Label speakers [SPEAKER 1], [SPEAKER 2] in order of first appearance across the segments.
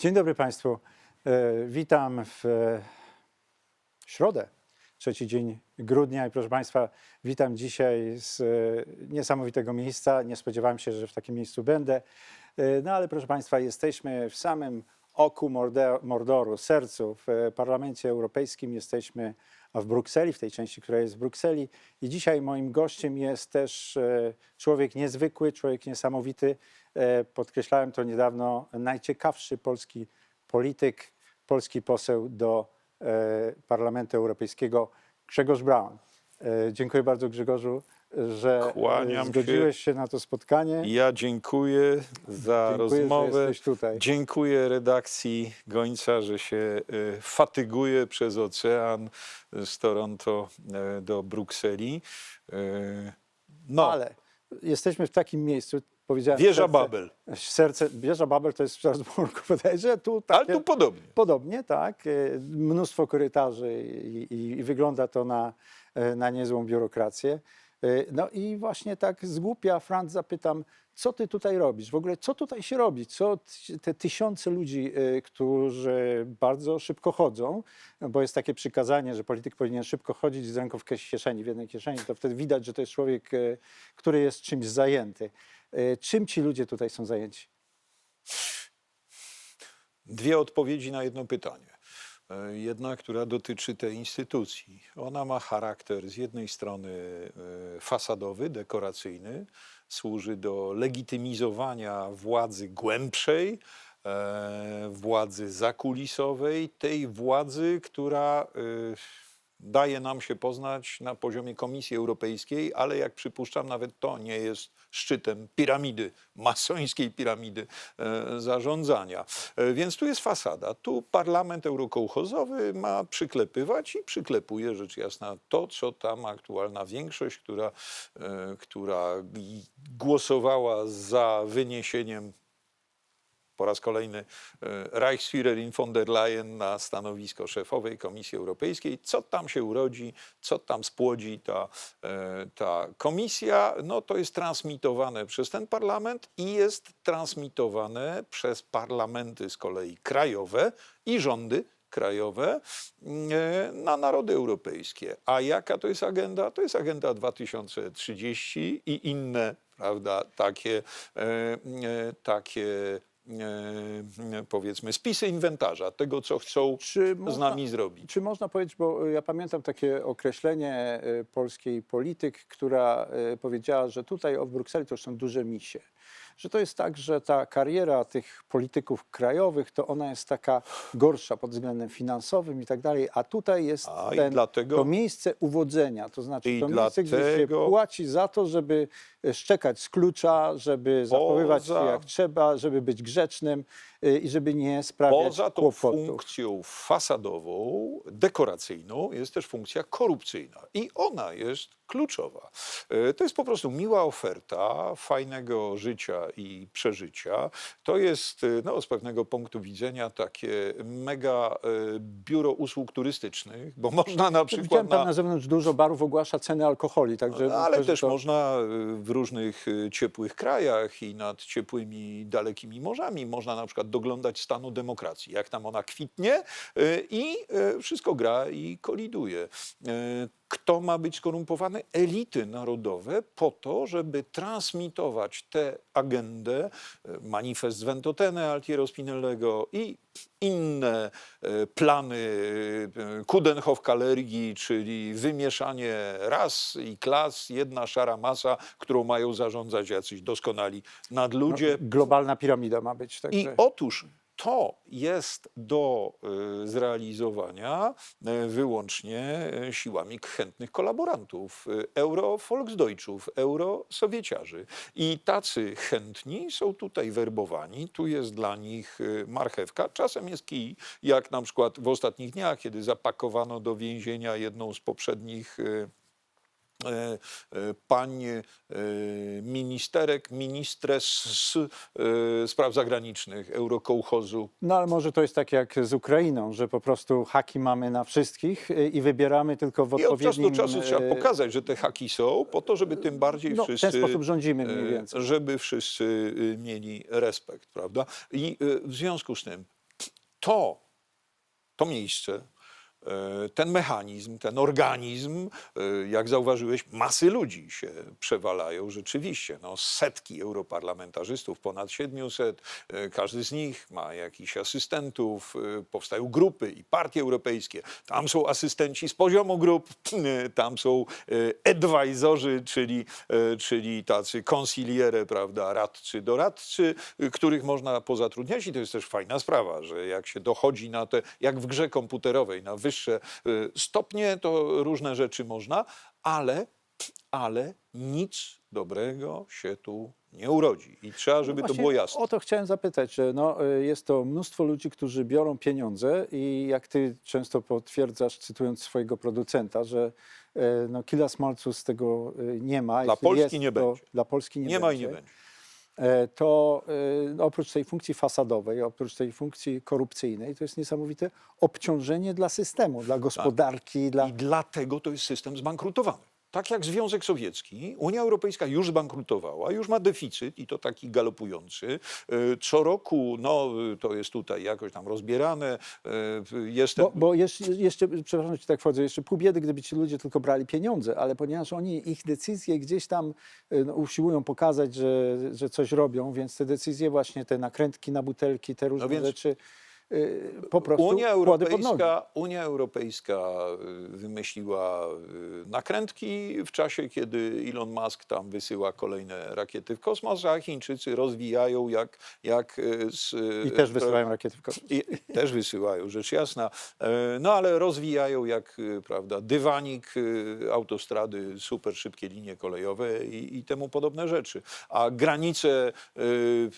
[SPEAKER 1] Dzień dobry Państwu. E, Witam w środę, trzeci dzień grudnia i proszę Państwa, witam dzisiaj z e, niesamowitego miejsca. Nie spodziewałem się, że w takim miejscu będę. E, No ale proszę Państwa, jesteśmy w samym oku Mordoru, sercu w e, Parlamencie Europejskim. Jesteśmy w Brukseli, w tej części, która jest w Brukseli. I dzisiaj moim gościem jest też e, człowiek niezwykły, człowiek niesamowity. E, Podkreślałem to niedawno, najciekawszy polski polityk, polski poseł do Parlamentu Europejskiego, Grzegorz Braun. Dziękuję bardzo Grzegorzu, że e,
[SPEAKER 2] Kłaniam się.
[SPEAKER 1] zgodziłeś się na to spotkanie.
[SPEAKER 2] Ja dziękuję za
[SPEAKER 1] Dziękuję, że
[SPEAKER 2] rozmowę.
[SPEAKER 1] jesteś tutaj.
[SPEAKER 2] Dziękuję redakcji Gońca, że się y, fatyguje przez ocean z Toronto y, do Brukseli. Y, No,
[SPEAKER 1] Ale jesteśmy w takim miejscu, powiedziałem...
[SPEAKER 2] wieża
[SPEAKER 1] serce-
[SPEAKER 2] Babel,
[SPEAKER 1] Serce, wieża Babel to jest w Strasburgu, bodajże. Tu
[SPEAKER 2] ale
[SPEAKER 1] takie,
[SPEAKER 2] tu podobnie.
[SPEAKER 1] Podobnie, tak. E, Mnóstwo korytarzy i, i, i wygląda to na, e, na niezłą biurokrację. E, No i właśnie tak z głupia, Franz, zapytam, co ty tutaj robisz? W ogóle co tutaj się robi? Co te tysiące ludzi, e, którzy bardzo szybko chodzą, bo jest takie przykazanie, że polityk powinien szybko chodzić z ręką w kieszeni, w jednej kieszeni, to wtedy widać, że to jest człowiek, e, który jest czymś zajęty. Czym ci ludzie tutaj są zajęci?
[SPEAKER 2] Dwie odpowiedzi na jedno pytanie. E, Jedna, która dotyczy tej instytucji. Ona ma charakter z jednej strony e, fasadowy, dekoracyjny, służy do legitymizowania władzy głębszej, e, władzy zakulisowej, tej władzy, która daje nam się poznać na poziomie Komisji Europejskiej, ale jak przypuszczam, nawet to nie jest szczytem piramidy, masońskiej piramidy e, zarządzania. E, więc tu jest fasada. Tu parlament eurokołchozowy ma przyklepywać i przyklepuje rzecz jasna to, co tam aktualna większość, która, e, która głosowała za wyniesieniem po raz kolejny e, Reichsführerin von der Leyen na stanowisko szefowej Komisji Europejskiej. Co tam się urodzi, co tam spłodzi ta, e, ta komisja, no to jest transmitowane przez ten parlament i jest transmitowane przez parlamenty z kolei krajowe i rządy krajowe e, na narody europejskie. A jaka to jest agenda? To jest agenda 2030 i inne, prawda, takie, takie powiedzmy spisy inwentarza tego, co chcą
[SPEAKER 1] Czy
[SPEAKER 2] z
[SPEAKER 1] można-
[SPEAKER 2] nami zrobić.
[SPEAKER 1] Czy można powiedzieć, bo ja pamiętam takie określenie y, polskiej polityk, która y, powiedziała, że tutaj o w Brukseli to już są duże misie. Że to jest tak, że ta kariera tych polityków krajowych, to ona jest taka gorsza pod względem finansowym i tak dalej, a tutaj jest
[SPEAKER 2] A,
[SPEAKER 1] ten,
[SPEAKER 2] dlatego-
[SPEAKER 1] to miejsce uwodzenia, to znaczy to miejsce, gdzie się
[SPEAKER 2] dlatego-
[SPEAKER 1] płaci za to, żeby y, szczekać z klucza, żeby zachowywać się jak trzeba, żeby być grzecznym i żeby nie sprawiać
[SPEAKER 2] Poza tą
[SPEAKER 1] kłopotów.
[SPEAKER 2] funkcją fasadową, dekoracyjną, jest też funkcja korupcyjna. I ona jest kluczowa. E, To jest po prostu miła oferta fajnego życia i przeżycia. To jest e, no, z pewnego punktu widzenia takie mega biuro usług turystycznych, bo można na przykład
[SPEAKER 1] Widziałem tam
[SPEAKER 2] na,
[SPEAKER 1] na zewnątrz dużo barów ogłasza ceny alkoholi, także...
[SPEAKER 2] No, ale
[SPEAKER 1] myślę, że
[SPEAKER 2] też
[SPEAKER 1] to-
[SPEAKER 2] można y, w różnych y, ciepłych krajach i nad ciepłymi, dalekimi morzami można na przykład doglądać stanu demokracji, jak tam ona kwitnie y, i y, wszystko gra i koliduje. Kto ma być skorumpowany? Elity narodowe po to, żeby transmitować tę agendę, y, manifest Ventotene Altiero Spinellego i inne e, plany e, Kudenhof-Kalergi, czyli wymieszanie ras i klas, jedna szara masa, którą mają zarządzać jacyś doskonali nadludzie.
[SPEAKER 1] no, globalna piramida ma być. Także...
[SPEAKER 2] I otóż to jest do y, zrealizowania y, wyłącznie y, siłami chętnych kolaborantów, euro-volksdeutschów, euro-sowieciarzy. I tacy chętni są tutaj werbowani. Tu jest dla nich marchewka, czasem jest kij, jak na przykład w ostatnich dniach, kiedy zapakowano do więzienia jedną z poprzednich pań e, ministerek, ministres z e, spraw zagranicznych Eurokołchozu.
[SPEAKER 1] No ale może to jest tak jak z Ukrainą, że po prostu haki mamy na wszystkich i wybieramy tylko w
[SPEAKER 2] I od czasu do
[SPEAKER 1] odpowiednim...
[SPEAKER 2] czasu trzeba pokazać, że te haki są, po to, żeby tym bardziej
[SPEAKER 1] no, w ten
[SPEAKER 2] wszyscy...
[SPEAKER 1] sposób rządzimy mniej
[SPEAKER 2] e,
[SPEAKER 1] więcej.
[SPEAKER 2] Żeby wszyscy mieli respekt, prawda? I w związku z tym to, to miejsce, e, ten mechanizm, ten organizm, e, jak zauważyłeś, masy ludzi się przewalają rzeczywiście. No, setki europarlamentarzystów, ponad 700, e, każdy z nich ma jakichś asystentów, e, powstają grupy i partie europejskie. Tam są asystenci z poziomu grup, e, tam są e, advisorzy, czyli, e, czyli tacy consigliere, prawda, radcy, doradcy, e, których można pozatrudniać i to jest też fajna sprawa, że jak się dochodzi na te, jak w grze komputerowej, na wyższe e, stopnie, to różne rzeczy można, ale, ale nic dobrego się tu nie urodzi i trzeba, żeby to
[SPEAKER 1] Właśnie
[SPEAKER 2] było jasne.
[SPEAKER 1] O to chciałem zapytać, że no, y, jest to mnóstwo ludzi, którzy biorą pieniądze i jak ty często potwierdzasz, cytując swojego producenta, że y, no, kila smalcu z tego y, nie ma.
[SPEAKER 2] Dla
[SPEAKER 1] Jeśli
[SPEAKER 2] Polski
[SPEAKER 1] jest,
[SPEAKER 2] nie
[SPEAKER 1] to
[SPEAKER 2] będzie.
[SPEAKER 1] Dla Polski nie,
[SPEAKER 2] Nie ma i
[SPEAKER 1] będzie.
[SPEAKER 2] nie będzie.
[SPEAKER 1] E, To no, oprócz tej funkcji fasadowej, oprócz tej funkcji korupcyjnej, to jest niesamowite obciążenie dla systemu, dla gospodarki, dla...
[SPEAKER 2] I dlatego to jest system zbankrutowany. Tak jak Związek Sowiecki, Unia Europejska już zbankrutowała, już ma deficyt i to taki galopujący. E, Co roku, no to jest tutaj jakoś tam rozbierane. e, Jestem,
[SPEAKER 1] Bo, bo jeszcze, jeszcze, przepraszam, że ci tak wchodzę, jeszcze pół biedy, gdyby ci ludzie tylko brali pieniądze, ale ponieważ oni ich decyzje gdzieś tam y, no, usiłują pokazać, że, że coś robią, więc te decyzje właśnie, te nakrętki na butelki, te różne
[SPEAKER 2] więc
[SPEAKER 1] rzeczy po prostu
[SPEAKER 2] Unia
[SPEAKER 1] kłody pod nogi.
[SPEAKER 2] Europejska, Unia Europejska y, wymyśliła y, nakrętki w czasie, kiedy Elon Musk tam wysyła kolejne rakiety w kosmos, a Chińczycy rozwijają jak, jak y, z, y,
[SPEAKER 1] I też wysyłają rakiety w kosmos.
[SPEAKER 2] I też wysyłają, rzecz jasna. No ale rozwijają jak, y, prawda, dywanik, y, autostrady, super szybkie linie kolejowe i, i temu podobne rzeczy. A granicę y,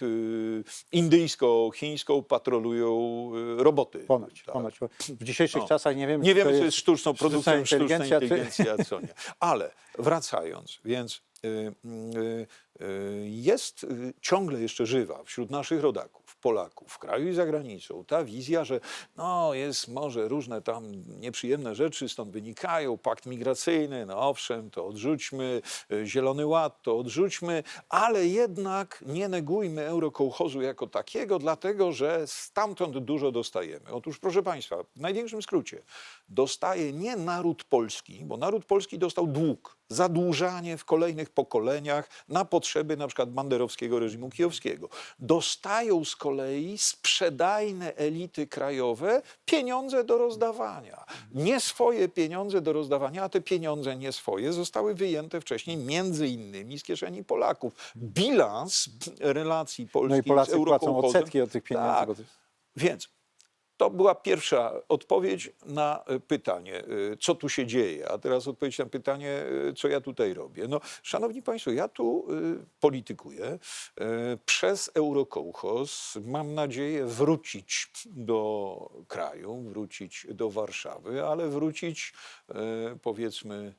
[SPEAKER 2] y, indyjsko-chińską patrolują y, roboty.
[SPEAKER 1] Ponoć,
[SPEAKER 2] Tak.
[SPEAKER 1] ponoć. W dzisiejszych
[SPEAKER 2] No.
[SPEAKER 1] czasach nie wiemy,
[SPEAKER 2] Nie
[SPEAKER 1] czy
[SPEAKER 2] wiemy,
[SPEAKER 1] to
[SPEAKER 2] co jest sztuczną produkcją, sztuczna
[SPEAKER 1] inteligencja,
[SPEAKER 2] inteligencja,
[SPEAKER 1] czy-
[SPEAKER 2] a co nie. Ale wracając, więc y, y, y, jest y, ciągle jeszcze żywa wśród naszych rodaków, Polaków, w kraju i za granicą, ta wizja, że no jest może różne tam nieprzyjemne rzeczy stąd wynikają, pakt migracyjny, no owszem, to odrzućmy, y, Zielony Ład, to odrzućmy, ale jednak nie negujmy eurokołchozu jako takiego, dlatego że stamtąd dużo dostajemy. Otóż, proszę Państwa, w największym skrócie, dostaje nie naród polski, bo naród polski dostał dług, zadłużanie w kolejnych pokoleniach na potrzeby na przykład banderowskiego reżimu kijowskiego. Dostają z kolei sprzedajne elity krajowe pieniądze do rozdawania. Nie swoje pieniądze do rozdawania, a te pieniądze nie swoje zostały wyjęte wcześniej między innymi z kieszeni Polaków. Bilans relacji Polski
[SPEAKER 1] No i
[SPEAKER 2] z
[SPEAKER 1] Polacy płacą odsetki od tych pieniędzy.
[SPEAKER 2] Tak. Więc to była pierwsza odpowiedź na y, pytanie, y, co tu się dzieje. A teraz odpowiedź na pytanie, y, co ja tutaj robię. No, szanowni Państwo, ja tu politykuję. Przez Eurokołchoz mam nadzieję wrócić do kraju, wrócić do Warszawy, ale wrócić powiedzmy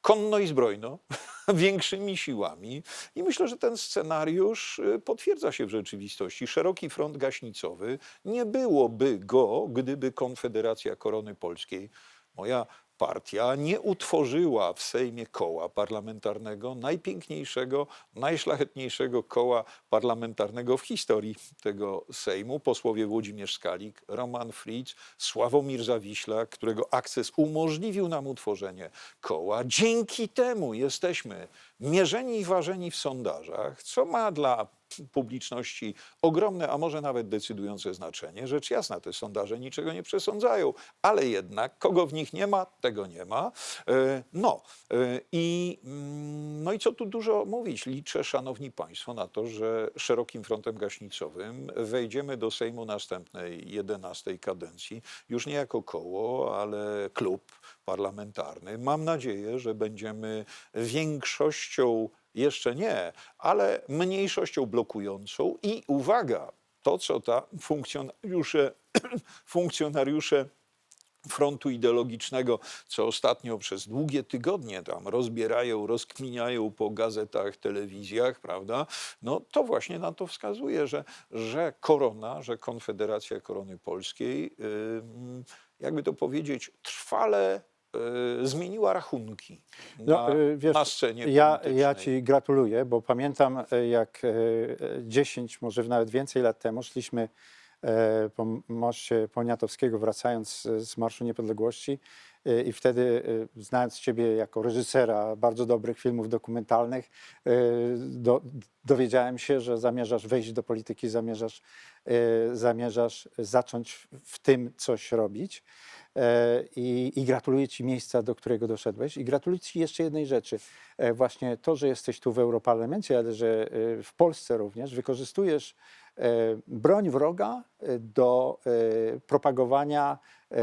[SPEAKER 2] konno i zbrojno, większymi siłami. I myślę, że ten scenariusz y, potwierdza się w rzeczywistości. Szeroki front gaśnicowy, nie byłoby go, gdyby Konfederacja Korony Polskiej, moja partia, nie utworzyła w Sejmie koła parlamentarnego, najpiękniejszego, najszlachetniejszego koła parlamentarnego w historii tego Sejmu. Posłowie Włodzimierz Skalik, Roman Fritz, Sławomir Zawiślak, którego akces umożliwił nam utworzenie koła. Dzięki temu jesteśmy mierzeni i ważeni w sondażach, co ma dla publiczności ogromne, a może nawet decydujące znaczenie. Rzecz jasna, te sondaże niczego nie przesądzają, ale jednak kogo w nich nie ma, tego nie ma. E, No e, i, mm, no i co tu dużo mówić? Liczę, szanowni państwo, na to, że szerokim frontem gaśnicowym wejdziemy do Sejmu następnej, jedenastej kadencji, już nie jako koło, ale klub parlamentarny. Mam nadzieję, że będziemy większością jeszcze nie, ale mniejszością blokującą i uwaga, to co ta funkcjonariusze, funkcjonariusze frontu ideologicznego, co ostatnio przez długie tygodnie tam rozbierają, rozkminiają po gazetach, telewizjach, prawda? No to właśnie na to wskazuje, że, że korona, że Konfederacja Korony Polskiej, jakby to powiedzieć, trwale zmieniła rachunki na,
[SPEAKER 1] No, y, wiesz,
[SPEAKER 2] na scenie
[SPEAKER 1] ja, ja ci gratuluję, bo pamiętam e, jak e, 10, może nawet więcej lat temu szliśmy po moście Poniatowskiego, wracając z Marszu Niepodległości. E, I wtedy, e, znając Ciebie jako reżysera bardzo dobrych filmów dokumentalnych, e, do, dowiedziałem się, że zamierzasz wejść do polityki, zamierzasz, zamierzasz zacząć w tym coś robić. I, I gratuluję Ci miejsca, do którego doszedłeś. I gratuluję Ci jeszcze jednej rzeczy. Właśnie to, że jesteś tu w Europarlamencie, ale że w Polsce również wykorzystujesz broń wroga do propagowania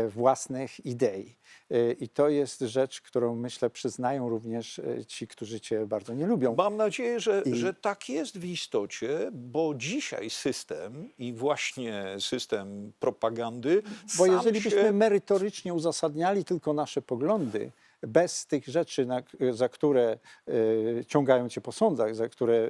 [SPEAKER 1] własnych idei. E, I to jest rzecz, którą myślę przyznają również e, ci, którzy Cię bardzo nie lubią.
[SPEAKER 2] Mam nadzieję, że,
[SPEAKER 1] I-
[SPEAKER 2] że tak jest w istocie, bo dzisiaj system i właśnie system propagandy.
[SPEAKER 1] Bo jeżeli byśmy
[SPEAKER 2] się,
[SPEAKER 1] merytorycznie uzasadniali tylko nasze poglądy, bez tych rzeczy, na, za które e, ciągają cię po sądach, za które e,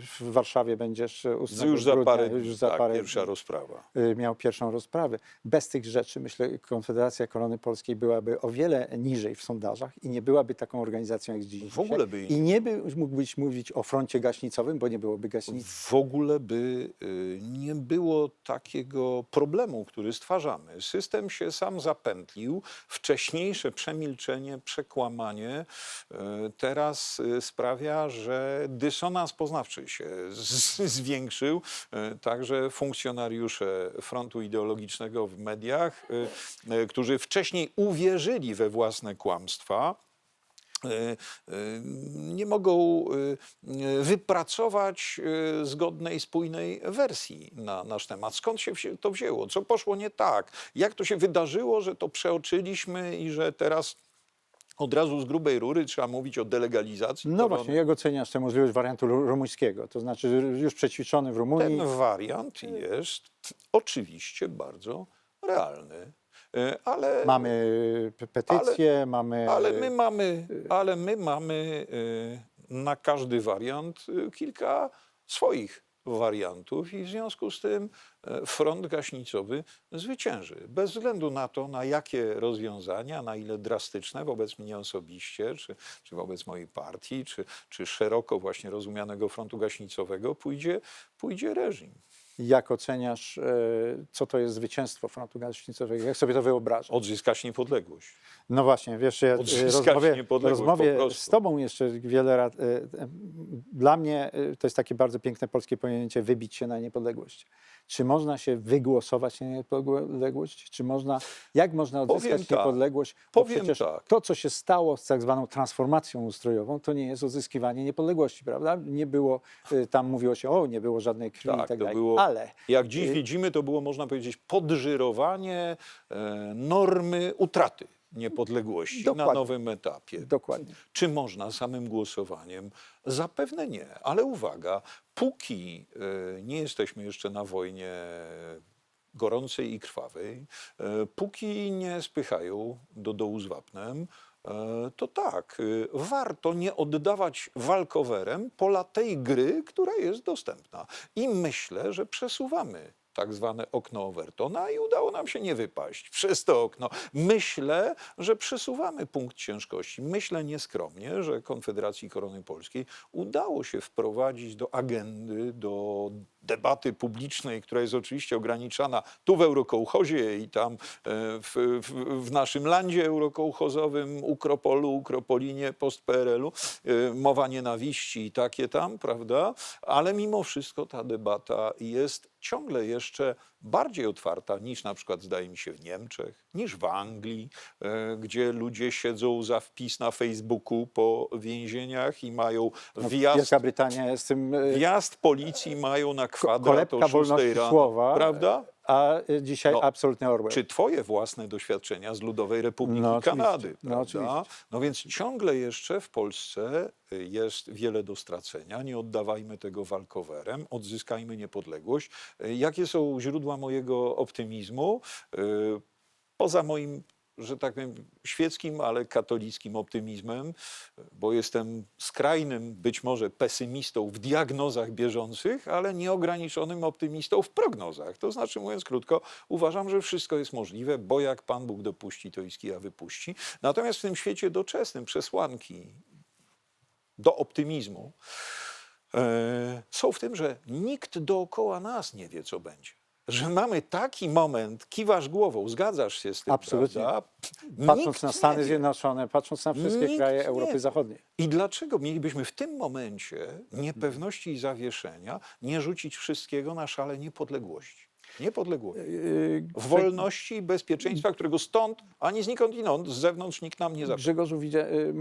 [SPEAKER 1] w Warszawie będziesz 8
[SPEAKER 2] już za parę
[SPEAKER 1] już za
[SPEAKER 2] tak,
[SPEAKER 1] parę
[SPEAKER 2] pierwsza rozprawa.
[SPEAKER 1] miał pierwszą rozprawę. Bez tych rzeczy, myślę, Konfederacja Korony Polskiej byłaby o wiele niżej w sondażach i nie byłaby taką organizacją jak dziś.
[SPEAKER 2] W ogóle by-
[SPEAKER 1] I nie by, mógłbyś mówić o froncie gaśnicowym, bo nie byłoby gaśnic.
[SPEAKER 2] W ogóle by y, nie było takiego problemu, który stwarzamy. System się sam zapętlił, wcześniejsze przemilczenie, przekłamanie y, teraz y, sprawia, że dysonans poznawczy się zwiększył. Y, Także funkcjonariusze frontu ideologicznego w mediach, którzy wcześniej uwierzyli we własne kłamstwa, e, e, nie mogą e, e, wypracować e, zgodnej, spójnej wersji na nasz temat. Skąd się to wzięło? Co poszło nie tak? Jak to się wydarzyło, że to przeoczyliśmy i że teraz od razu z grubej rury trzeba mówić o delegalizacji?
[SPEAKER 1] No właśnie, jak oceniasz tę możliwość wariantu ru- rumuńskiego? To znaczy już przećwiczony w Rumunii.
[SPEAKER 2] Ten wariant jest oczywiście bardzo realny. E, Ale
[SPEAKER 1] Mamy pe- petycje, mamy.
[SPEAKER 2] Ale my mamy, ale my mamy y, na każdy wariant y, kilka swoich wariantów i w związku z tym y, front gaśnicowy zwycięży. Bez względu na to, na jakie rozwiązania, na ile drastyczne wobec mnie osobiście, czy, czy wobec mojej partii, czy, czy szeroko właśnie rozumianego frontu gaśnicowego pójdzie, pójdzie reżim.
[SPEAKER 1] Jak oceniasz, e, co to jest zwycięstwo frontu gaśnicowego? Jak sobie to wyobrażasz?
[SPEAKER 2] Odzyskać niepodległość.
[SPEAKER 1] No właśnie, wiesz, ja e, rozmowie,
[SPEAKER 2] po
[SPEAKER 1] rozmowie z tobą jeszcze wiele lat. e, e, Dla mnie e, to jest takie bardzo piękne polskie pojęcie wybić się na niepodległość. Czy można się wygłosować na niepodległość? Czy można, jak można odzyskać
[SPEAKER 2] tak,
[SPEAKER 1] niepodległość? Bo
[SPEAKER 2] powiem
[SPEAKER 1] przecież
[SPEAKER 2] tak.
[SPEAKER 1] to, co się stało z tak zwaną transformacją ustrojową, to nie jest odzyskiwanie niepodległości, prawda? Nie było, e, tam mówiło się, o, nie było żadnej krwi i
[SPEAKER 2] Tak,
[SPEAKER 1] tak dalej.
[SPEAKER 2] było,
[SPEAKER 1] Ale
[SPEAKER 2] jak dziś
[SPEAKER 1] y-
[SPEAKER 2] widzimy, to było, można powiedzieć, podżyrowanie e, normy utraty niepodległości na
[SPEAKER 1] Dokładnie.
[SPEAKER 2] nowym etapie.
[SPEAKER 1] dokładnie.
[SPEAKER 2] Czy można samym głosowaniem? Zapewne nie, ale uwaga, póki e, nie jesteśmy jeszcze na wojnie gorącej i krwawej, e, póki nie spychają do dołu z wapnem, e, to tak, warto nie oddawać walkowerem pola tej gry, która jest dostępna. I myślę, że przesuwamy tak zwane okno Overtona i udało nam się nie wypaść przez to okno. Myślę, że przesuwamy punkt ciężkości. Myślę nieskromnie, że Konfederacji Korony Polskiej udało się wprowadzić do agendy, do debaty publicznej, która jest oczywiście ograniczana tu w Eurokołchozie i tam e, w, w, w naszym landzie eurokołchozowym, Ukropolu, Ukropolinie, post-PRL-u, e, mowa nienawiści i takie tam, prawda? Ale mimo wszystko ta debata jest ciągle jeszcze bardziej otwarta niż na przykład zdaje mi się w Niemczech, niż w Anglii, e, gdzie ludzie siedzą za wpis na Facebooku po więzieniach i mają
[SPEAKER 1] No,
[SPEAKER 2] wjazd
[SPEAKER 1] Wielka Brytania jest tym
[SPEAKER 2] Wjazd policji mają na kwadrat
[SPEAKER 1] kolebka
[SPEAKER 2] o 6
[SPEAKER 1] wolności
[SPEAKER 2] rano,
[SPEAKER 1] słowa.
[SPEAKER 2] prawda?
[SPEAKER 1] A y, dzisiaj
[SPEAKER 2] No,
[SPEAKER 1] absolutny Orwell.
[SPEAKER 2] Czy twoje własne doświadczenia z Ludowej Republiki
[SPEAKER 1] No.
[SPEAKER 2] Kanady,
[SPEAKER 1] No, oczywiście.
[SPEAKER 2] No więc ciągle jeszcze w Polsce y, jest wiele do stracenia. Nie oddawajmy tego walkowerem, odzyskajmy niepodległość. Y, Jakie są źródła mojego optymizmu? Poza moim że tak powiem, świeckim, ale katolickim optymizmem, bo jestem skrajnym być może pesymistą w diagnozach bieżących, ale nieograniczonym optymistą w prognozach. To znaczy, mówiąc krótko, uważam, że wszystko jest możliwe, bo jak Pan Bóg dopuści, to i wypuści. Natomiast w tym świecie doczesnym przesłanki do optymizmu e, są w tym, że nikt dookoła nas nie wie, co będzie. Że mamy taki moment, kiwasz głową, zgadzasz się z tym,
[SPEAKER 1] Absolutnie.
[SPEAKER 2] prawda?
[SPEAKER 1] Patrząc
[SPEAKER 2] Nikt
[SPEAKER 1] na
[SPEAKER 2] nie
[SPEAKER 1] Stany
[SPEAKER 2] wie.
[SPEAKER 1] Zjednoczone, patrząc na wszystkie
[SPEAKER 2] Nikt
[SPEAKER 1] kraje
[SPEAKER 2] nie
[SPEAKER 1] Europy
[SPEAKER 2] wie.
[SPEAKER 1] Zachodniej.
[SPEAKER 2] I dlaczego mielibyśmy w tym momencie niepewności i zawieszenia nie rzucić wszystkiego na szale niepodległości? Niepodległości.
[SPEAKER 1] Yy,
[SPEAKER 2] W wolności i bezpieczeństwa, którego stąd, ani znikąd inąd, z zewnątrz nikt nam nie zabrał.
[SPEAKER 1] Grzegorzu, widzia, y,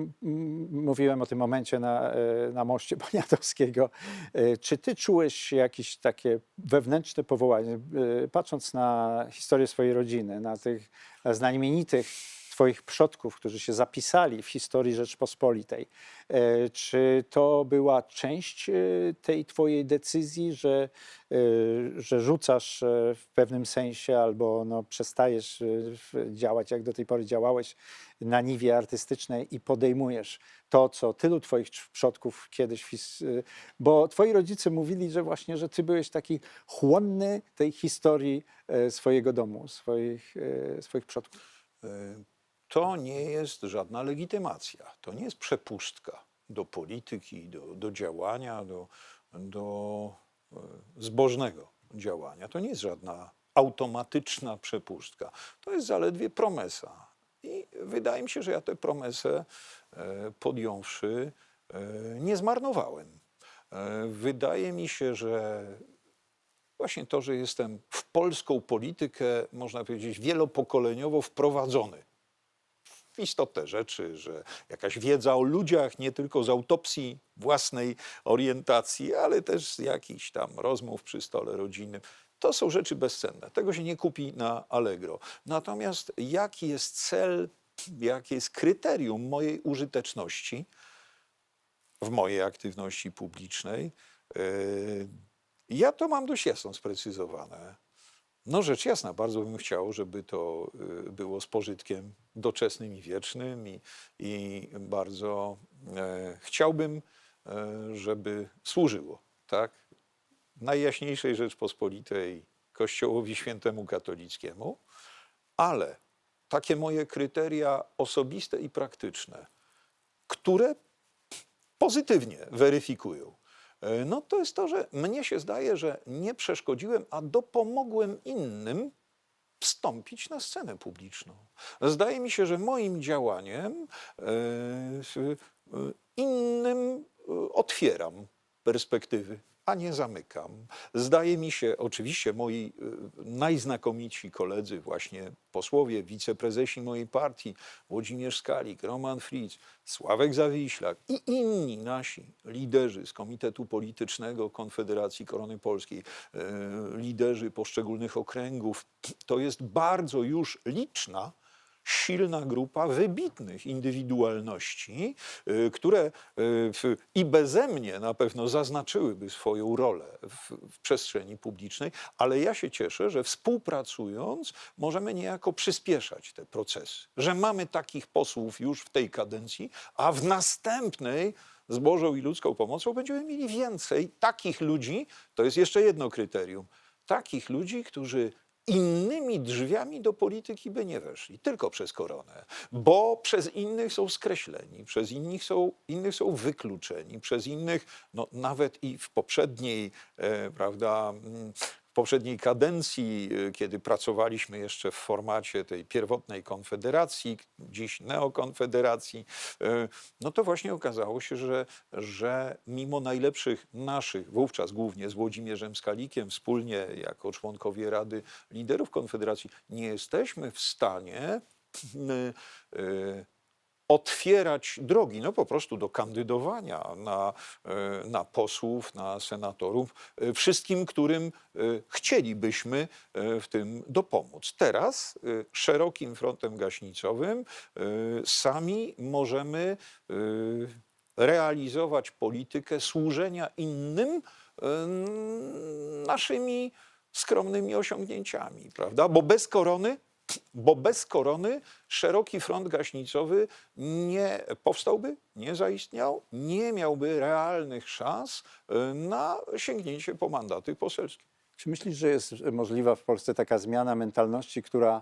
[SPEAKER 1] mówiłem o tym momencie na, y, na moście Poniatowskiego. Czy ty czułeś jakieś takie wewnętrzne powołanie, patrząc na historię swojej rodziny, na tych znamienitych twoich przodków, którzy się zapisali w historii Rzeczpospolitej? y, Czy to była część y, tej twojej decyzji, że, y, że rzucasz w pewnym sensie albo no, przestajesz działać, jak do tej pory działałeś na niwie artystycznej i podejmujesz to, co tylu twoich przodków kiedyś... Bo twoi rodzice mówili, że właśnie, że ty byłeś taki chłonny tej historii e, swojego domu, swoich, e, swoich przodków.
[SPEAKER 2] To nie jest żadna legitymacja, to nie jest przepustka do polityki, do, do działania, do, do e, zbożnego działania. To nie jest żadna automatyczna przepustka. To jest zaledwie promesa. I wydaje mi się, że ja tę promesę e, podjąwszy, e, nie zmarnowałem. Wydaje mi się, że właśnie to, że jestem w polską politykę, można powiedzieć, wielopokoleniowo wprowadzony w istotę rzeczy, że jakaś wiedza o ludziach, nie tylko z autopsji własnej orientacji, ale też z jakichś tam rozmów przy stole rodzinnym. To są rzeczy bezcenne. Tego się nie kupi na Allegro. Natomiast jaki jest cel, jakie jest kryterium mojej użyteczności w mojej aktywności publicznej, yy, ja to mam dość jasno sprecyzowane. No rzecz jasna, bardzo bym chciał, żeby to y, było z pożytkiem doczesnym i wiecznym i, i bardzo e, chciałbym, e, żeby służyło, tak? Najjaśniejszej Rzeczpospolitej Kościołowi Świętemu Katolickiemu, ale takie moje kryteria osobiste i praktyczne, które pozytywnie weryfikują, no to jest to, że mnie się zdaje, że nie przeszkodziłem, a dopomogłem innym wstąpić na scenę publiczną. Zdaje mi się, że moim działaniem e, e, innym e, otwieram perspektywy, a nie zamykam. Zdaje mi się, oczywiście moi e, najznakomici koledzy, właśnie posłowie, wiceprezesi mojej partii, Włodzimierz Skalik, Roman Fritz, Sławek Zawiślak i inni nasi liderzy z Komitetu Politycznego Konfederacji Korony Polskiej, e, liderzy poszczególnych okręgów, to jest bardzo już liczna, silna grupa wybitnych indywidualności, y, które y, i beze mnie na pewno zaznaczyłyby swoją rolę w, w przestrzeni publicznej, ale ja się cieszę, że współpracując możemy niejako przyspieszać te procesy, że mamy takich posłów już w tej kadencji, a w następnej z Bożą i ludzką pomocą będziemy mieli więcej takich ludzi, to jest jeszcze jedno kryterium, takich ludzi, którzy innymi drzwiami do polityki by nie weszli, tylko przez koronę, bo przez innych są skreśleni, przez innych są, innych są wykluczeni, przez innych, no nawet i w poprzedniej, e, prawda, mm, poprzedniej kadencji, e, kiedy pracowaliśmy jeszcze w formacie tej pierwotnej konfederacji, dziś neokonfederacji, e, no to właśnie okazało się, że, że mimo najlepszych naszych, wówczas głównie z Włodzimierzem Skalikiem, wspólnie jako członkowie Rady Liderów Konfederacji, nie jesteśmy w stanie y, y, otwierać drogi, no po prostu do kandydowania na, e, na posłów, na senatorów, e, wszystkim, którym e, chcielibyśmy w tym dopomóc. Teraz szerokim frontem gaśnicowym sami możemy realizować politykę służenia innym naszymi skromnymi osiągnięciami, prawda? Bo bez korony bo bez korony szeroki front gaśnicowy nie powstałby, nie zaistniał, nie miałby realnych szans e, na sięgnięcie po mandaty poselskie.
[SPEAKER 1] Czy myślisz, że jest możliwa w Polsce taka zmiana mentalności, która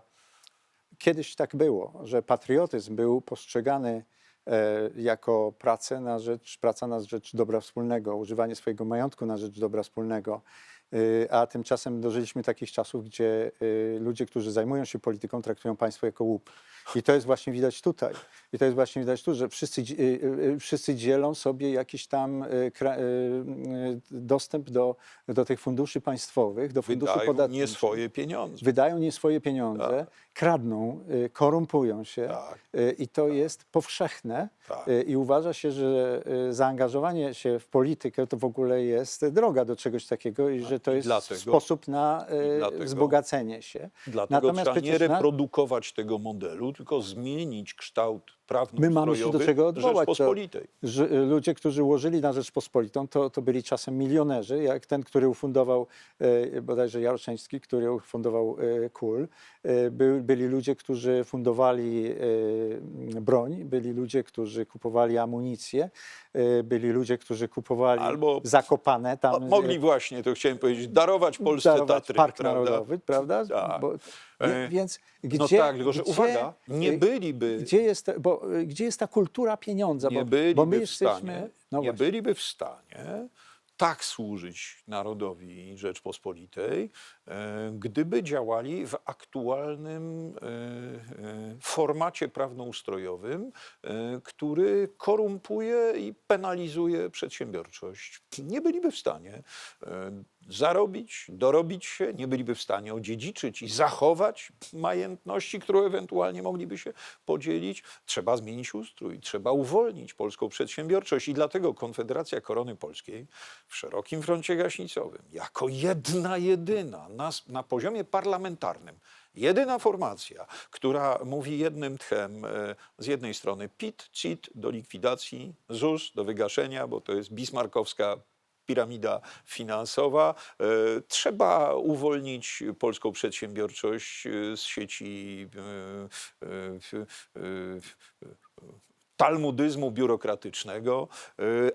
[SPEAKER 1] kiedyś tak było, że patriotyzm był postrzegany e, jako pracę na rzecz, praca na rzecz dobra wspólnego, używanie swojego majątku na rzecz dobra wspólnego. Y, A tymczasem dożyliśmy takich czasów, gdzie y, ludzie, którzy zajmują się polityką, traktują państwo jako łup. I to jest właśnie widać tutaj. I to jest właśnie widać tu, że wszyscy, y, wszyscy dzielą sobie jakiś tam dostęp do, do tych funduszy państwowych, do funduszy
[SPEAKER 2] Wydają
[SPEAKER 1] podatniczych.
[SPEAKER 2] nie swoje pieniądze.
[SPEAKER 1] Wydają nie swoje pieniądze, kradną, y, korumpują się
[SPEAKER 2] Tak.
[SPEAKER 1] i to jest powszechne.
[SPEAKER 2] Tak.
[SPEAKER 1] I uważa się, że zaangażowanie się w politykę to w ogóle jest droga do czegoś takiego i że to jest
[SPEAKER 2] dlatego-
[SPEAKER 1] sposób na
[SPEAKER 2] i dlatego-
[SPEAKER 1] wzbogacenie się.
[SPEAKER 2] Dlatego trzeba nie
[SPEAKER 1] przecież na-
[SPEAKER 2] reprodukować tego modelu, tylko zmienić kształt
[SPEAKER 1] My mamy się do czego odwołać. To, że y, ludzie, którzy ułożyli na Rzeczpospolitą, to, to byli czasem milionerzy, jak ten, który ufundował, e, bodajże Jaroszeński, który ufundował e, KUL. E, by, byli ludzie, którzy fundowali e, broń, byli ludzie, którzy kupowali amunicję, e, byli ludzie, którzy kupowali
[SPEAKER 2] Albo-
[SPEAKER 1] zakopane tam.
[SPEAKER 2] Mogli właśnie, to chciałem powiedzieć, darować Polsce
[SPEAKER 1] darować
[SPEAKER 2] Tatry.
[SPEAKER 1] Park
[SPEAKER 2] prawda?
[SPEAKER 1] Narodowy, prawda?
[SPEAKER 2] Tak.
[SPEAKER 1] Bo,
[SPEAKER 2] E,
[SPEAKER 1] więc gdzie,
[SPEAKER 2] No tak, tylko że
[SPEAKER 1] gdzie,
[SPEAKER 2] uwaga, nie byliby,
[SPEAKER 1] Gdzie jest, bo, y, gdzie jest ta kultura pieniądza?
[SPEAKER 2] nie
[SPEAKER 1] bo,
[SPEAKER 2] byliby
[SPEAKER 1] bo my
[SPEAKER 2] w
[SPEAKER 1] jesteśmy.
[SPEAKER 2] stanie,
[SPEAKER 1] no
[SPEAKER 2] nie
[SPEAKER 1] właśnie.
[SPEAKER 2] byliby w stanie tak służyć narodowi Rzeczpospolitej, e, gdyby działali w aktualnym e, e, formacie prawno-ustrojowym, e, który korumpuje i penalizuje przedsiębiorczość. Nie byliby w stanie e, zarobić, dorobić się, nie byliby w stanie odziedziczyć i zachować majętności, którą ewentualnie mogliby się podzielić. Trzeba zmienić ustrój, trzeba uwolnić polską przedsiębiorczość i dlatego Konfederacja Korony Polskiej w szerokim froncie gaśnicowym, jako jedna, jedyna na, na poziomie parlamentarnym, jedyna formacja, która mówi jednym tchem, e, z jednej strony PIT, CIT do likwidacji, ZUS do wygaszenia, bo to jest bismarckowska piramida finansowa. E, Trzeba uwolnić polską przedsiębiorczość e, z sieci e, talmudyzmu biurokratycznego,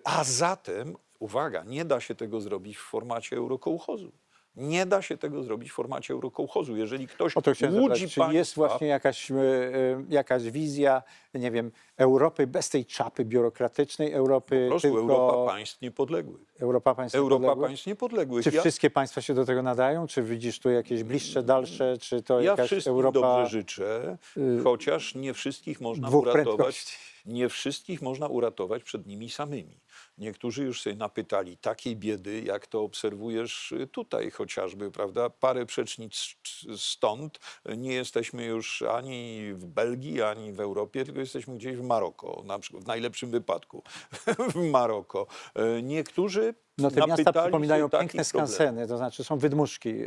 [SPEAKER 2] a zatem, uwaga, nie da się tego zrobić w formacie eurokołchozu. Nie da się tego zrobić w formacie eurokołchozu. Jeżeli ktoś
[SPEAKER 1] O to
[SPEAKER 2] łudzi
[SPEAKER 1] zapytać, czy
[SPEAKER 2] państwa,
[SPEAKER 1] jest właśnie jakaś, e, e, jakaś wizja, nie wiem, Europy bez tej czapy biurokratycznej, Europy
[SPEAKER 2] po prostu
[SPEAKER 1] tylko
[SPEAKER 2] Europa państw niepodległych.
[SPEAKER 1] Europa państw
[SPEAKER 2] Europa
[SPEAKER 1] niepodległych?
[SPEAKER 2] państw niepodległych.
[SPEAKER 1] Czy
[SPEAKER 2] Ja-
[SPEAKER 1] wszystkie państwa się do tego nadają? Czy widzisz tu jakieś bliższe, dalsze? Czy to
[SPEAKER 2] Ja
[SPEAKER 1] jakaś Europa
[SPEAKER 2] dobrze życzę, chociaż nie wszystkich można uratować.
[SPEAKER 1] prędkości?
[SPEAKER 2] Nie wszystkich można uratować przed nimi samymi. Niektórzy już sobie napytali takiej biedy, jak to obserwujesz y, tutaj chociażby, prawda? Parę przecznic stąd nie jesteśmy już ani w Belgii, ani w Europie, tylko jesteśmy gdzieś w Maroko, na przykład w najlepszym wypadku w Maroko. E, Niektórzy
[SPEAKER 1] No te miasta przypominają piękne skanseny, to znaczy są wydmuszki, e,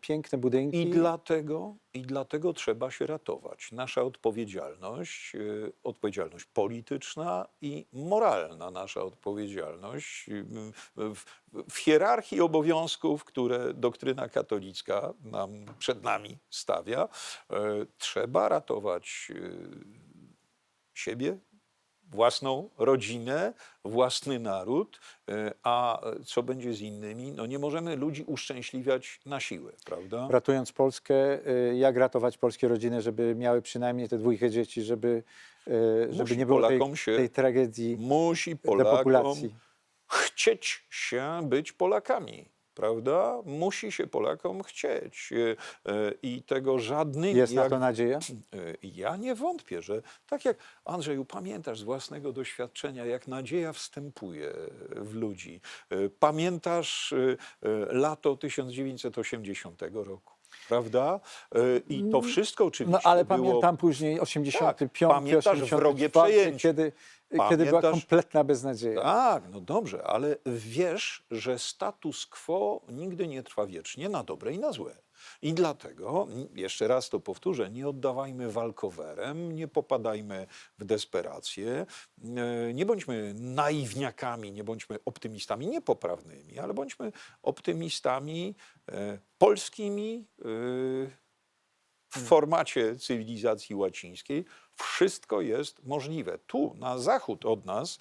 [SPEAKER 1] piękne budynki.
[SPEAKER 2] I dlatego, I dlatego trzeba się ratować. Nasza odpowiedzialność, y, odpowiedzialność polityczna i moralna, nasza odpowiedzialność y, w, w hierarchii obowiązków, które doktryna katolicka nam przed nami stawia, y, trzeba ratować y, siebie, własną rodzinę, własny naród, y, a co będzie z innymi? No nie możemy ludzi uszczęśliwiać na siłę, prawda?
[SPEAKER 1] Ratując Polskę, e, jak ratować polskie rodziny, żeby miały przynajmniej te dwójkę dzieci, żeby, e, żeby
[SPEAKER 2] Musi
[SPEAKER 1] nie było tej,
[SPEAKER 2] się-
[SPEAKER 1] tej tragedii
[SPEAKER 2] Musi Polakom
[SPEAKER 1] depopulacji.
[SPEAKER 2] chcieć się być Polakami. Prawda? Musi się Polakom chcieć. E, e, I tego żadnych.
[SPEAKER 1] Jest na
[SPEAKER 2] jak-
[SPEAKER 1] to nadzieja?
[SPEAKER 2] E, Ja nie wątpię, że tak jak Andrzeju, pamiętasz z własnego doświadczenia, jak nadzieja wstępuje w ludzi. Pamiętasz lato 1980 roku, prawda? E, I to wszystko oczywiście
[SPEAKER 1] No ale
[SPEAKER 2] było...
[SPEAKER 1] pamiętam później 85,
[SPEAKER 2] Tak, pamiętasz
[SPEAKER 1] 84,
[SPEAKER 2] wrogie przejęcie.
[SPEAKER 1] kiedy, kiedy była
[SPEAKER 2] Pamiętasz-
[SPEAKER 1] kompletna beznadzieja.
[SPEAKER 2] Tak, no dobrze, ale wiesz, że status quo nigdy nie trwa wiecznie na dobre i na złe. I dlatego, jeszcze raz to powtórzę, nie oddawajmy walkowerem, nie popadajmy w desperację, e, nie bądźmy naiwniakami, nie bądźmy optymistami niepoprawnymi, ale bądźmy optymistami e, polskimi e, w formacie cywilizacji łacińskiej, Wszystko jest możliwe. Tu, na zachód od nas,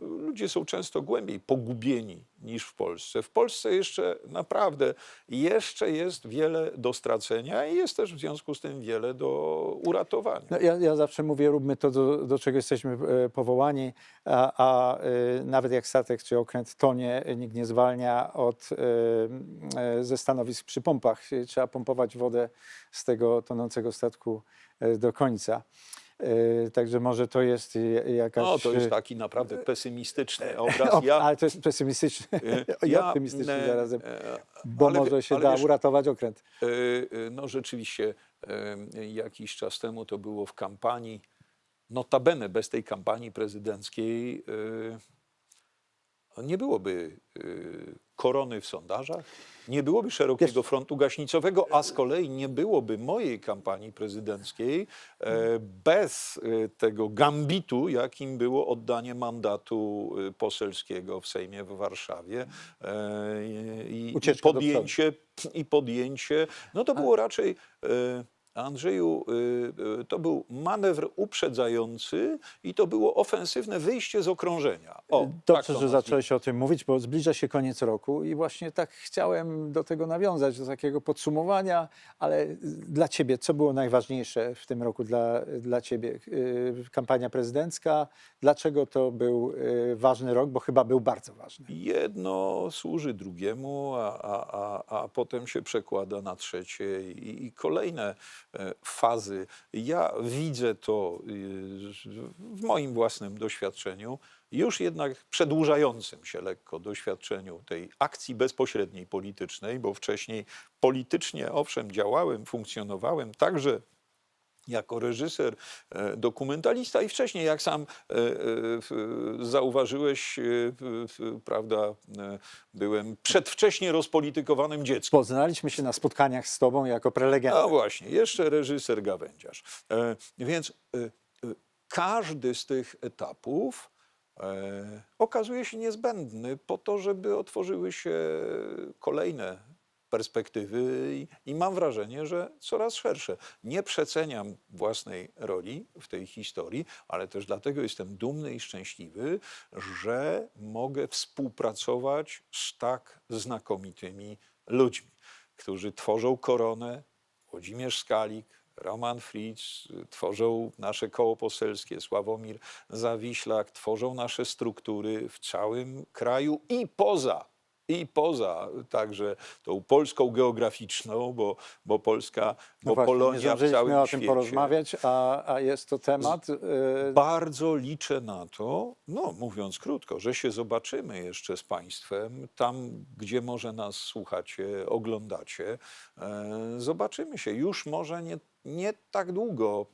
[SPEAKER 2] ludzie są często głębiej pogubieni niż w Polsce. W Polsce jeszcze naprawdę jeszcze jest wiele do stracenia i jest też w związku z tym wiele do uratowania.
[SPEAKER 1] No, ja, ja zawsze mówię, róbmy to, do, do czego jesteśmy e, powołani, a, a e, nawet jak statek czy okręt tonie, e, nikt nie zwalnia od, e, e, ze stanowisk przy pompach. E, Trzeba pompować wodę z tego tonącego statku e, do końca. E, Także może to jest e, jakaś...
[SPEAKER 2] No, to jest
[SPEAKER 1] e,
[SPEAKER 2] tak taki naprawdę pesymistyczny
[SPEAKER 1] o,
[SPEAKER 2] obraz. Ja,
[SPEAKER 1] Ale to jest pesymistyczny
[SPEAKER 2] e,
[SPEAKER 1] i optymistyczny
[SPEAKER 2] e,
[SPEAKER 1] zarazem,
[SPEAKER 2] e,
[SPEAKER 1] bo
[SPEAKER 2] ale
[SPEAKER 1] może się da
[SPEAKER 2] wiesz,
[SPEAKER 1] uratować okręt.
[SPEAKER 2] E, e, No rzeczywiście e, jakiś czas temu to było w kampanii, notabene bez tej kampanii prezydenckiej e, nie byłoby e, korony w sondażach, nie byłoby szerokiego frontu gaśnicowego, a z kolei nie byłoby mojej kampanii prezydenckiej e, bez e, tego gambitu, jakim było oddanie mandatu e, poselskiego w Sejmie w Warszawie e, i,
[SPEAKER 1] Ucieczka
[SPEAKER 2] podjęcie i podjęcie, no to było raczej, e, Andrzeju, e, e, to był manewr uprzedzający i to było ofensywne wyjście z okrążenia. O, tak
[SPEAKER 1] Dobrze,
[SPEAKER 2] to
[SPEAKER 1] że zacząłeś o tym mówić, bo zbliża się koniec roku i właśnie tak chciałem do tego nawiązać, do takiego podsumowania, ale dla ciebie, co było najważniejsze w tym roku dla, dla ciebie? Kampania prezydencka, dlaczego to był ważny rok, bo chyba był bardzo ważny.
[SPEAKER 2] Jedno służy drugiemu, a, a, a, a potem się przekłada na trzecie i, i kolejne fazy. Ja widzę to y, w moim własnym doświadczeniu, już jednak przedłużającym się lekko doświadczeniu tej akcji bezpośredniej politycznej, bo wcześniej politycznie, owszem, działałem, funkcjonowałem także jako reżyser, e, dokumentalista i wcześniej, jak sam e, e, zauważyłeś, prawda, byłem przedwcześnie rozpolitykowanym dzieckiem.
[SPEAKER 1] Poznaliśmy się na spotkaniach z tobą jako prelegent.
[SPEAKER 2] No właśnie, jeszcze reżyser gawędziarz. Więc każdy z tych etapów okazuje się niezbędny po to, żeby otworzyły się kolejne perspektywy i, i mam wrażenie, że coraz szersze. Nie przeceniam własnej roli w tej historii, ale też dlatego jestem dumny i szczęśliwy, że mogę współpracować z tak znakomitymi ludźmi, którzy tworzą koronę, Włodzimierz Skalik, Roman Fritz, tworzą nasze koło poselskie, Sławomir Zawiślak, tworzą nasze struktury w całym kraju i poza. I poza także tą Polską geograficzną, bo, bo Polska,
[SPEAKER 1] No
[SPEAKER 2] bo
[SPEAKER 1] właśnie, nie
[SPEAKER 2] Polonia w całym
[SPEAKER 1] o tym
[SPEAKER 2] świecie.
[SPEAKER 1] porozmawiać, a, a jest to temat. yy,
[SPEAKER 2] Bardzo liczę na to, no mówiąc krótko, że się zobaczymy jeszcze z Państwem tam, gdzie może nas słuchacie, oglądacie. E, zobaczymy się już może nie, nie tak długo.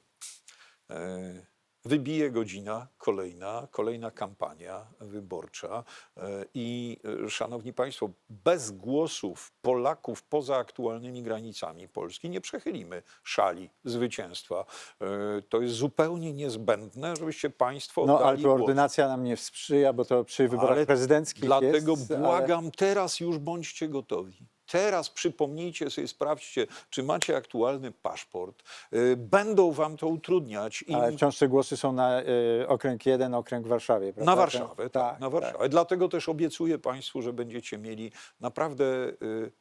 [SPEAKER 2] Wybije godzina kolejna, kolejna kampania wyborcza e, i e, szanowni Państwo, bez głosów Polaków poza aktualnymi granicami Polski nie przechylimy szali zwycięstwa. E, To jest zupełnie niezbędne, żebyście Państwo
[SPEAKER 1] No, ale tu
[SPEAKER 2] głos.
[SPEAKER 1] ordynacja nam nie sprzyja, bo to przy wyborach
[SPEAKER 2] Ale
[SPEAKER 1] prezydenckich
[SPEAKER 2] Dlatego
[SPEAKER 1] jest. ale-
[SPEAKER 2] błagam, teraz już bądźcie gotowi. Teraz przypomnijcie sobie, sprawdźcie, czy macie aktualny paszport. Y, Będą wam to utrudniać. i
[SPEAKER 1] Ale wciąż te głosy są na y, okręg 1, okręg w Warszawie, prawda?
[SPEAKER 2] Na Warszawę, tak,
[SPEAKER 1] tak,
[SPEAKER 2] na Warszawę. Dlatego też obiecuję Państwu, że będziecie mieli naprawdę y,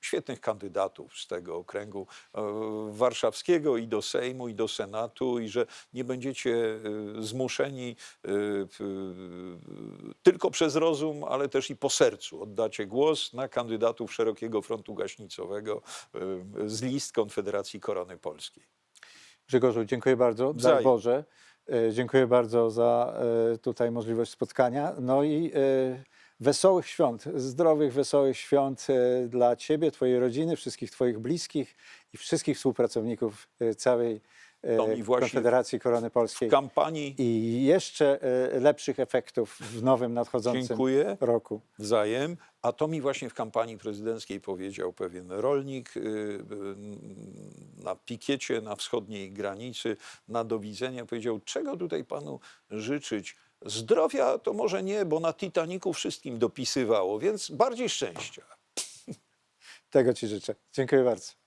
[SPEAKER 2] świetnych kandydatów z tego okręgu y, warszawskiego i do Sejmu, i do Senatu, i że nie będziecie y, zmuszeni y, tylko przez rozum, ale też i po sercu. Oddacie głos na kandydatów Szerokiego Frontu Gaśnicowego z list Konfederacji Korony Polskiej.
[SPEAKER 1] Grzegorzu, dziękuję bardzo. Daj
[SPEAKER 2] Wzajem.
[SPEAKER 1] Boże. E, Dziękuję bardzo za e, tutaj możliwość spotkania. No i e, wesołych świąt, zdrowych, wesołych świąt e, dla Ciebie, Twojej rodziny, wszystkich Twoich bliskich i wszystkich współpracowników e, całej e, Konfederacji Korony Polskiej.
[SPEAKER 2] W kampanii
[SPEAKER 1] I jeszcze lepszych efektów w nowym nadchodzącym
[SPEAKER 2] Dziękuję.
[SPEAKER 1] roku.
[SPEAKER 2] wzajem, a to mi właśnie w kampanii prezydenckiej powiedział pewien rolnik y, y, na pikiecie na wschodniej granicy, na do widzenia, powiedział, czego tutaj panu życzyć? Zdrowia to może nie, bo na Titaniku wszystkim dopisywało, więc bardziej szczęścia.
[SPEAKER 1] Tego Ci życzę. Dziękuję bardzo.